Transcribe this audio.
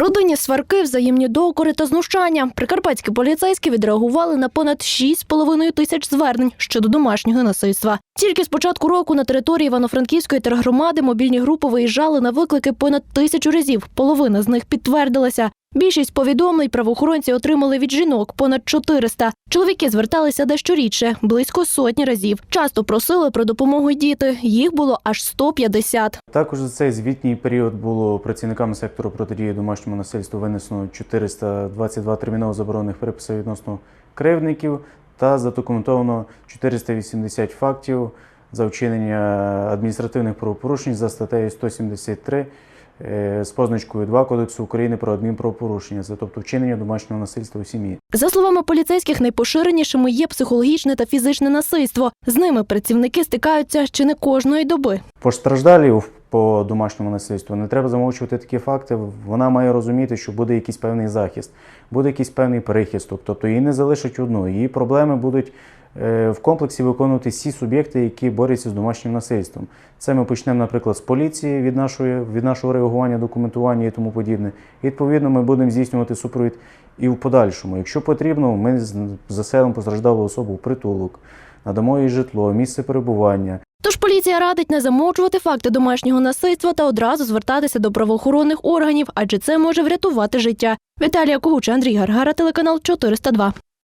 Родинні сварки, взаємні докори та знущання. Прикарпатські поліцейські відреагували на понад 6,5 тисяч звернень щодо домашнього насильства. Тільки з початку року на території Івано-Франківської тергромади мобільні групи виїжджали на виклики понад тисячу разів. Половина з них підтвердилася. Більшість повідомлень правоохоронці отримали від жінок понад 400. Чоловіки зверталися дещо рідше, близько сотні разів. Часто просили про допомогу діти. Їх було аж 150. Також за цей звітній період було працівниками сектору протидії домашньому насильству винесено 422 терміново заборонених приписів відносно кривдників та задокументовано 480 фактів за вчинення адміністративних правопорушень за статтею 173 е, з позначкою 2 Кодексу України про адмінправопорушення, це тобто вчинення домашнього насильства у сім'ї. За словами поліцейських, найпоширенішими є психологічне та фізичне насильство. З ними працівники стикаються чи не кожної доби. Постраждалів по домашньому насильству не треба замовчувати такі факти. Вона має розуміти, що буде якийсь певний захист, буде якийсь певний прихисток. Тобто її не залишать одну. Її проблеми будуть е, в комплексі виконувати всі суб'єкти, які борються з домашнім насильством. Це ми почнемо, наприклад, з поліції від нашої від нашого реагування, документування і тому подібне. І, відповідно, ми будемо здійснювати супровід і в подальшому. Якщо потрібно, ми заселимо постраждалу особу в притулок, надамо їй житло, місце перебування. Тож поліція радить не замовчувати факти домашнього насильства та одразу звертатися до правоохоронних органів, адже це може врятувати життя. Віталія Когуча, Андрій Гаргара, телеканал 402.